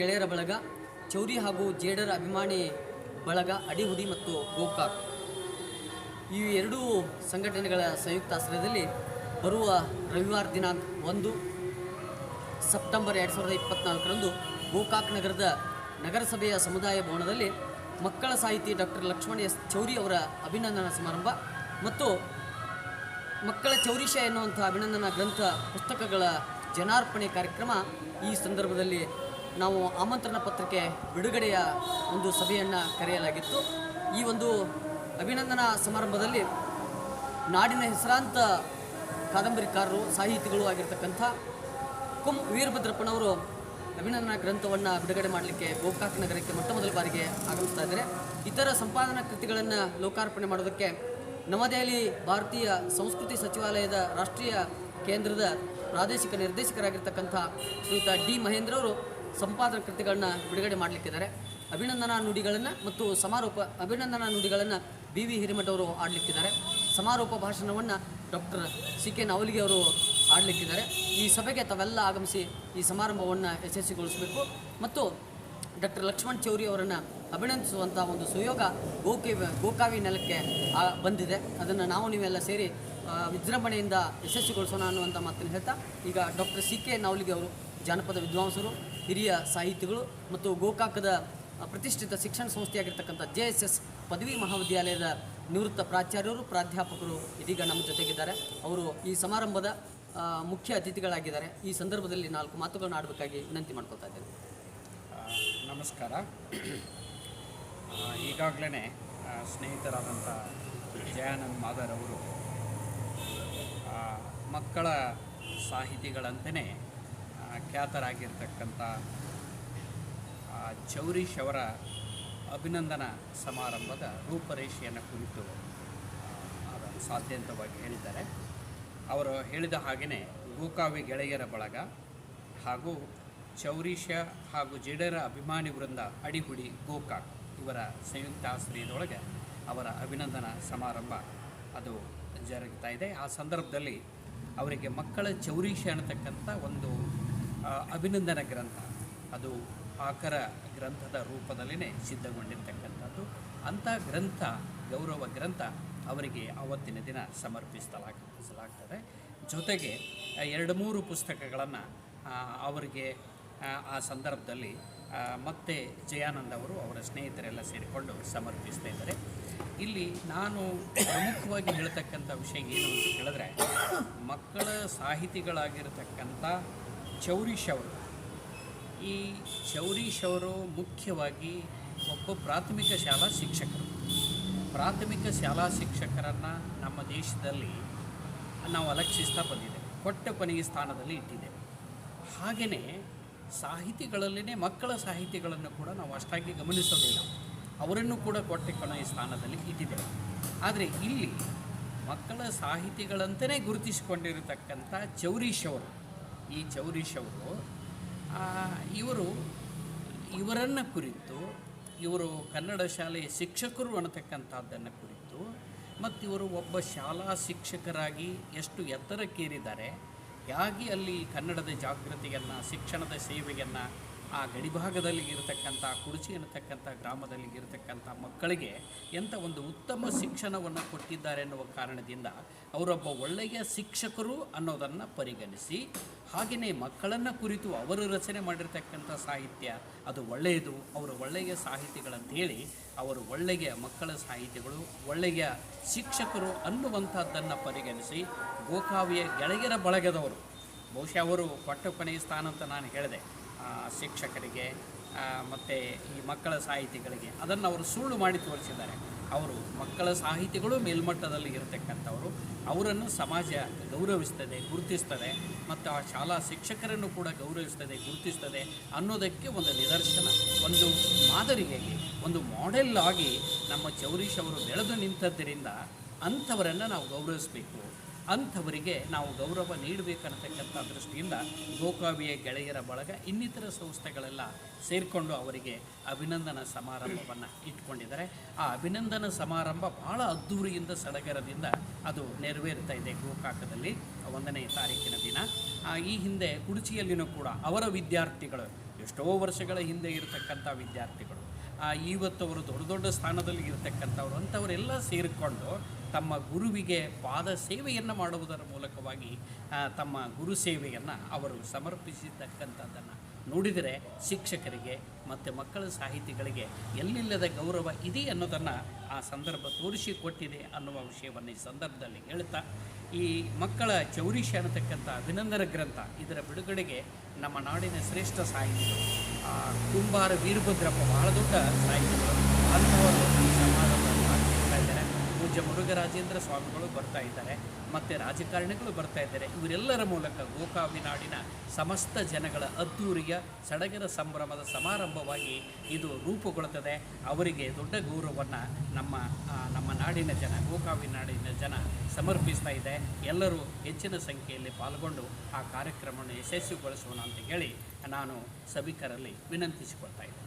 ಗೆಳೆಯರ ಬಳಗ, ಚೌರಿ ಹಾಗೂ ಜೇಡರ ಅಭಿಮಾನಿ ಬಳಗ ಅಡಿಹುಡಿ ಮತ್ತು ಗೋಕಾಕ್. ಈ ಎರಡೂ ಸಂಘಟನೆಗಳ ಸಂಯುಕ್ತಾಶ್ರಯದಲ್ಲಿ ಬರುವ ರವಿವಾರ ದಿನಾಂಕ ಒಂದು, ಸೆಪ್ಟೆಂಬರ್ ಎರಡು ಸಾವಿರದ ಇಪ್ಪತ್ನಾಲ್ಕರಂದು ಗೋಕಾಕ್ ನಗರದ ನಗರಸಭೆಯ ಸಮುದಾಯ ಭವನದಲ್ಲಿ ಮಕ್ಕಳ ಸಾಹಿತಿ ಡಾಕ್ಟರ್ ಲಕ್ಷ್ಮಣ ಎಸ್ ಚೌರಿ ಅವರ ಅಭಿನಂದನಾ ಸಮಾರಂಭ ಮತ್ತು ಮಕ್ಕಳ ಚೌರಿಷ ಎನ್ನುವಂಥ ಅಭಿನಂದನಾ ಗ್ರಂಥ ಪುಸ್ತಕಗಳ ಜನಾರ್ಪಣೆ ಕಾರ್ಯಕ್ರಮ ಈ ಸಂದರ್ಭದಲ್ಲಿ ನಾವು ಆಮಂತ್ರಣ ಪತ್ರಿಕೆ ಬಿಡುಗಡೆಯ ಒಂದು ಸಭೆಯನ್ನು ಕರೆಯಲಾಗಿತ್ತು. ಈ ಒಂದು ಅಭಿನಂದನಾ ಸಮಾರಂಭದಲ್ಲಿ ನಾಡಿನ ಹೆಸರಾಂತ ಕಾದಂಬರಿಕಾರರು ಸಾಹಿತಿಗಳು ಆಗಿರ್ತಕ್ಕಂಥ ಕುಂ ವೀರಭದ್ರಪ್ಪನವರು ಅಭಿನಂದನಾ ಗ್ರಂಥವನ್ನು ಬಿಡುಗಡೆ ಮಾಡಲಿಕ್ಕೆ ಗೋಕಾಕ್ ನಗರಕ್ಕೆ ಮೊಟ್ಟ ಮೊದಲ ಬಾರಿಗೆ ಆಗಮಿಸ್ತಾ ಇದ್ದಾರೆ. ಇತರ ಸಂಪಾದನಾ ಕೃತಿಗಳನ್ನು ಲೋಕಾರ್ಪಣೆ ಮಾಡೋದಕ್ಕೆ ನವದೆಹಲಿ ಭಾರತೀಯ ಸಂಸ್ಕೃತಿ ಸಚಿವಾಲಯದ ರಾಷ್ಟ್ರೀಯ ಕೇಂದ್ರದ ಪ್ರಾದೇಶಿಕ ನಿರ್ದೇಶಕರಾಗಿರ್ತಕ್ಕಂಥ ಶ್ರೀಯುತ ಡಿ ಮಹೇಂದ್ರ ಅವರು ಸಂಪಾದನಾ ಕೃತಿಗಳನ್ನ ಬಿಡುಗಡೆ ಮಾಡಲಿಕ್ಕಿದ್ದಾರೆ. ಅಭಿನಂದನಾ ನುಡಿಗಳನ್ನು ಮತ್ತು ಸಮಾರೋಪ, ಅಭಿನಂದನಾ ನುಡಿಗಳನ್ನು ಬಿ ವಿ ಹಿರಿಮಠ ಅವರು ಆಡಲಿಕ್ಕಿದ್ದಾರೆ. ಸಮಾರೋಪ ಭಾಷಣವನ್ನು ಡಾಕ್ಟರ್ ಸಿ ಕೆ ನವಲಿಗೆ ಅವರು ಆಡಲಿಕ್ಕಿದ್ದಾರೆ. ಈ ಸಭೆಗೆ ತಾವೆಲ್ಲ ಆಗಮಿಸಿ ಈ ಸಮಾರಂಭವನ್ನು ಯಶಸ್ವಿಗೊಳಿಸಬೇಕು ಮತ್ತು ಡಾಕ್ಟರ್ ಲಕ್ಷ್ಮಣ್ ಚೌರಿ ಅವರನ್ನು ಅಭಿನಂದಿಸುವಂಥ ಒಂದು ಸುಯೋಗ ಗೋಕಿ, ಗೋಕಾವಿ ನೆಲಕ್ಕೆ ಬಂದಿದೆ. ಅದನ್ನು ನಾವು ನೀವೆಲ್ಲ ಸೇರಿ ವಿಜೃಂಭಣೆಯಿಂದ ಯಶಸ್ವಿಗೊಳಿಸೋಣ ಅನ್ನುವಂಥ ಮಾತನ್ನು ಹೇಳ್ತಾ ಈಗ ಡಾಕ್ಟರ್ ಸಿ ಕೆ ನವಲಿಗೆ ಅವರು ಜಾನಪದ ವಿದ್ವಾಂಸರು. ಹಿರಿಯ ಸಾಹಿತಿಗಳು ಮತ್ತು ಗೋಕಾಕದ ಪ್ರತಿಷ್ಠಿತ ಶಿಕ್ಷಣ ಸಂಸ್ಥೆಯಾಗಿರ್ತಕ್ಕಂಥ ಜೆ ಎಸ್ ಎಸ್ ಪದವಿ ಮಹಾವಿದ್ಯಾಲಯದ ನಿವೃತ್ತ ಪ್ರಾಚಾರ್ಯರು, ಪ್ರಾಧ್ಯಾಪಕರು ಇದೀಗ ನಮ್ಮ ಜೊತೆಗಿದ್ದಾರೆ. ಅವರು ಈ ಸಮಾರಂಭದ ಮುಖ್ಯ ಅತಿಥಿಗಳಾಗಿದ್ದಾರೆ. ಈ ಸಂದರ್ಭದಲ್ಲಿ ನಾಲ್ಕು ಮಾತುಗಳನ್ನು ಆಡಬೇಕಾಗಿ ವಿನಂತಿ ಮಾಡ್ಕೊತಾ ಇದ್ದೇನೆ. ನಮಸ್ಕಾರ. ಈಗಾಗಲೇ ಸ್ನೇಹಿತರಾದಂಥ ಜಯಾನಂದ್ ಮಾದರ್ ಅವರು ಮಕ್ಕಳ ಸಾಹಿತಿಗಳಂತೆಯೇ ಖ್ಯಾತರಾಗಿರ್ತಕ್ಕಂಥ ಚೌರೀಶ್ ಅವರ ಅಭಿನಂದನಾ ಸಮಾರಂಭದ ರೂಪರೇಷೆಯನ್ನು ಕುರಿತು ಸಾಧ್ಯಂತವಾಗಿ ಹೇಳಿದ್ದಾರೆ. ಅವರು ಹೇಳಿದ ಹಾಗೆಯೇ ಗೋಕಾವಿ ಗೆಳೆಯರ ಬಳಗ ಹಾಗೂ ಚೌರೀಶ ಹಾಗೂ ಜಡರ ಅಭಿಮಾನಿ ವೃಂದ ಅಡಿಹುಡಿ ಗೋಕಾಕ್ ಇವರ ಸಂಯುಕ್ತ ಆಶ್ರಯದೊಳಗೆ ಅವರ ಅಭಿನಂದನಾ ಸಮಾರಂಭ ಅದು ಜರುಗ್ತಾ ಇದೆ. ಆ ಸಂದರ್ಭದಲ್ಲಿ ಅವರಿಗೆ ಮಕ್ಕಳ ಚೌರೀಶ ಅನ್ನತಕ್ಕಂಥ ಒಂದು ಅಭಿನಂದನಾ ಗ್ರಂಥ. ಅದು ಆಕರ ಗ್ರಂಥದ ರೂಪದಲ್ಲಿನೇ ಸಿದ್ಧಗೊಂಡಿರ್ತಕ್ಕಂಥದ್ದು. ಅಂಥ ಗ್ರಂಥ, ಗೌರವ ಗ್ರಂಥ ಅವರಿಗೆ ಆವತ್ತಿನ ದಿನ ಸಮರ್ಪಿಸಲಾಗಿಸಲಾಗ್ತದೆ ಜೊತೆಗೆ ಎರಡು ಮೂರು ಪುಸ್ತಕಗಳನ್ನು ಅವರಿಗೆ, ಆ ಸಂದರ್ಭದಲ್ಲಿ ಮತ್ತೆ ಜಯಾನಂದ ಅವರು ಅವರ ಸ್ನೇಹಿತರೆಲ್ಲ ಸೇರಿಕೊಂಡು ಸಮರ್ಪಿಸ್ತಾ ಇದ್ದಾರೆ. ಇಲ್ಲಿ ನಾನು ಪ್ರಮುಖವಾಗಿ ಹೇಳ್ತಕ್ಕಂಥ ವಿಷಯ ಏನು ಅಂತ ಹೇಳಿದ್ರೆ ಮಕ್ಕಳ ಸಾಹಿತಿಗಳಾಗಿರ್ತಕ್ಕಂಥ ಚೌರೀಶ್ ಅವರು. ಈ ಚೌರೀಶ್ ಅವರು ಮುಖ್ಯವಾಗಿ ಒಬ್ಬ ಪ್ರಾಥಮಿಕ ಶಾಲಾ ಶಿಕ್ಷಕರು. ಪ್ರಾಥಮಿಕ ಶಾಲಾ ಶಿಕ್ಷಕರನ್ನು ನಮ್ಮ ದೇಶದಲ್ಲಿ ನಾವು ಅಲಕ್ಷಿಸ್ತಾ ಬಂದಿದ್ದೇವೆ. ಕೊಟ್ಟ ಕೊನೆಗೆ ಸ್ಥಾನದಲ್ಲಿ ಇಟ್ಟಿದ್ದೇವೆ. ಹಾಗೆಯೇ ಸಾಹಿತಿಗಳಲ್ಲಿನೇ ಮಕ್ಕಳ ಸಾಹಿತಿಗಳನ್ನು ಕೂಡ ನಾವು ಅಷ್ಟಾಗಿ ಗಮನಿಸೋದಿಲ್ಲ. ಅವರನ್ನು ಕೂಡ ಕೊಟ್ಟ ಕೊನೆಯ ಸ್ಥಾನದಲ್ಲಿ ಇಟ್ಟಿದ್ದೇವೆ. ಆದರೆ ಇಲ್ಲಿ ಮಕ್ಕಳ ಸಾಹಿತಿಗಳಂತಲೇ ಗುರುತಿಸಿಕೊಂಡಿರತಕ್ಕಂಥ ಚೌರೀಶ್ ಅವರು ಈ ಚೌರೀಶ್ ಅವರು ಇವರು ಇವರನ್ನು ಕುರಿತು, ಇವರು ಕನ್ನಡ ಶಾಲೆಯ ಶಿಕ್ಷಕರು ಅನ್ನತಕ್ಕಂಥದ್ದನ್ನು ಕುರಿತು, ಮತ್ತು ಇವರು ಒಬ್ಬ ಶಾಲಾ ಶಿಕ್ಷಕರಾಗಿ ಎಷ್ಟು ಎತ್ತರಕ್ಕೇರಿದ್ದಾರೆ ಹೇಗೆ ಅಲ್ಲಿ ಕನ್ನಡದ ಜಾಗೃತಿಯನ್ನು, ಶಿಕ್ಷಣದ ಸೇವೆಯನ್ನು ಆ ಗಡಿಭಾಗದಲ್ಲಿ ಇರತಕ್ಕಂಥ, ಕುರ್ಚಿ ಅನ್ನತಕ್ಕಂಥ ಗ್ರಾಮದಲ್ಲಿ ಇರತಕ್ಕಂಥ ಮಕ್ಕಳಿಗೆ ಎಂಥ ಒಂದು ಉತ್ತಮ ಶಿಕ್ಷಣವನ್ನು ಕೊಟ್ಟಿದ್ದಾರೆ ಎನ್ನುವ ಕಾರಣದಿಂದ ಅವರೊಬ್ಬ ಒಳ್ಳೆಯ ಶಿಕ್ಷಕರು ಅನ್ನೋದನ್ನು ಪರಿಗಣಿಸಿ, ಹಾಗೆಯೇ ಮಕ್ಕಳನ್ನು ಕುರಿತು ಅವರು ರಚನೆ ಮಾಡಿರತಕ್ಕಂಥ ಸಾಹಿತ್ಯ ಅದು ಒಳ್ಳೆಯದು. ಅವರು ಒಳ್ಳೆಯ ಸಾಹಿತಿಗಳಂತೇಳಿ ಅವರು ಒಳ್ಳೆಯ ಮಕ್ಕಳ ಸಾಹಿತಿಗಳು, ಒಳ್ಳೆಯ ಶಿಕ್ಷಕರು ಅನ್ನುವಂಥದ್ದನ್ನು ಪರಿಗಣಿಸಿ ಗೋಕಾವಿಯ ಗೆಳೆಯರ ಬಳಗದವರು. ಬಹುಶಃ ಅವರು ಕೊಟ್ಟ ಕೊನೆಯ ಸ್ಥಾನ ಅಂತ ನಾನು ಹೇಳಿದೆ. ಶಿಕ್ಷಕರಿಗೆ ಮತ್ತು ಈ ಮಕ್ಕಳ ಸಾಹಿತಿಗಳಿಗೆ ಅದನ್ನು ಅವರು ಸುಳ್ಳು ಮಾಡಿ ತೋರಿಸಿದ್ದಾರೆ. ಅವರು ಮಕ್ಕಳ ಸಾಹಿತಿಗಳು ಮೇಲ್ಮಟ್ಟದಲ್ಲಿ ಇರತಕ್ಕಂಥವರು. ಅವರನ್ನು ಸಮಾಜ ಗೌರವಿಸ್ತದೆ, ಗುರುತಿಸ್ತದೆ, ಮತ್ತು ಆ ಶಾಲಾ ಶಿಕ್ಷಕರನ್ನು ಕೂಡ ಗೌರವಿಸ್ತದೆ, ಗುರುತಿಸ್ತದೆ ಅನ್ನೋದಕ್ಕೆ ಒಂದು ನಿದರ್ಶನ, ಒಂದು ಮಾದರಿಯಾಗಿ, ಒಂದು ಮಾಡೆಲ್ ಆಗಿ ನಮ್ಮ ಚೌರೀಶ್ ಅವರು ಬೆಳೆದು ನಿಂತದ್ದರಿಂದ ಅಂಥವರನ್ನು ನಾವು ಗೌರವಿಸಬೇಕು. ಅಂಥವರಿಗೆ ನಾವು ಗೌರವ ನೀಡಬೇಕನ್ನತಕ್ಕಂಥ ದೃಷ್ಟಿಯಿಂದ ಗೋಕಾವಿಯ ಗೆಳೆಯರ ಬಳಗ ಇನ್ನಿತರ ಸಂಸ್ಥೆಗಳೆಲ್ಲ ಸೇರಿಕೊಂಡು ಅವರಿಗೆ ಅಭಿನಂದನಾ ಸಮಾರಂಭವನ್ನು ಇಟ್ಕೊಂಡಿದ್ದಾರೆ. ಆ ಅಭಿನಂದನಾ ಸಮಾರಂಭ ಭಾಳ ಅದ್ಧೂರಿಯಿಂದ ಸಡಗರದಿಂದ ಅದು ನೆರವೇರ್ತಾ ಇದೆ ಗೋಕಾಕದಲ್ಲಿ. ಒಂದನೇ ತಾರೀಕಿನ ದಿನ. ಈ ಹಿಂದೆ ಕುಡುಚಿಯಲ್ಲಿನೂ ಕೂಡ ಅವರ ವಿದ್ಯಾರ್ಥಿಗಳು ಎಷ್ಟೋ ವರ್ಷಗಳ ಹಿಂದೆ ಇರತಕ್ಕಂಥ ವಿದ್ಯಾರ್ಥಿಗಳು. ಇವತ್ತು ಅವರು ದೊಡ್ಡ ದೊಡ್ಡ ಸ್ಥಾನದಲ್ಲಿ ಇರತಕ್ಕಂಥವ್ರು ಅಂಥವರೆಲ್ಲ ಸೇರಿಕೊಂಡು ತಮ್ಮ ಗುರುವಿಗೆ ಪಾದ ಸೇವೆಯನ್ನು ಮಾಡುವುದರ ಮೂಲಕವಾಗಿ ತಮ್ಮ ಗುರು ಸೇವೆಯನ್ನು ಅವರು ಸಮರ್ಪಿಸಿರ್ತಕ್ಕಂಥದ್ದನ್ನು ನೋಡಿದರೆ ಶಿಕ್ಷಕರಿಗೆ ಮತ್ತು ಮಕ್ಕಳ ಸಾಹಿತಿಗಳಿಗೆ ಎಲ್ಲಿಲ್ಲದ ಗೌರವ ಇದೆ ಅನ್ನೋದನ್ನು ಆ ಸಂದರ್ಭ ತೋರಿಸಿಕೊಟ್ಟಿದೆ ಅನ್ನುವ ವಿಷಯವನ್ನು ಈ ಸಂದರ್ಭದಲ್ಲಿ ಹೇಳ್ತಾ, ಈ ಮಕ್ಕಳ ಚೌರಿಷ ಅನ್ನತಕ್ಕಂಥ ಅಭಿನಂದನ ಗ್ರಂಥ ಇದರ ಬಿಡುಗಡೆಗೆ ನಮ್ಮ ನಾಡಿನ ಶ್ರೇಷ್ಠ ಸಾಹಿತಿಗಳು ಕುಂಬಾರ ವೀರಭದ್ರಪ್ಪ ಬಹಳ ದೊಡ್ಡ ಸಾಹಿತಿಗಳು ಆಗ್ತಾ ಇದ್ದಾರೆ ಪೂಜ್ಯ ಮುರುಘರಾಜೇಂದ್ರ ಸ್ವಾಮಿಗಳು ಬರ್ತಾ ಇದ್ದಾರೆ, ಮತ್ತು ರಾಜಕಾರಣಿಗಳು ಬರ್ತಾ ಇದ್ದಾರೆ. ಇವರೆಲ್ಲರ ಮೂಲಕ ಗೋಕಾವಿ ನಾಡಿನ ಸಮಸ್ತ ಜನಗಳ ಅದ್ದೂರಿಯ ಸಡಗರ ಸಂಭ್ರಮದ ಸಮಾರಂಭವಾಗಿ ಇದು ರೂಪುಗೊಳ್ಳುತ್ತದೆ. ಅವರಿಗೆ ದೊಡ್ಡ ಗೌರವವನ್ನು ನಮ್ಮ ನಮ್ಮ ನಾಡಿನ ಜನ ಗೋಕಾವಿ ನಾಡಿನ ಜನ ಸಮರ್ಪಿಸ್ತಾ ಇದೆ. ಎಲ್ಲರೂ ಹೆಚ್ಚಿನ ಸಂಖ್ಯೆಯಲ್ಲಿ ಪಾಲ್ಗೊಂಡು ಆ ಕಾರ್ಯಕ್ರಮವನ್ನು ಯಶಸ್ವಿಗೊಳಿಸೋಣ ಅಂತ ಹೇಳಿ ನಾನು ಸಭಿಕರಲ್ಲಿ ವಿನಂತಿಸಿಕೊಳ್ತಾ ಇದ್ದೇನೆ.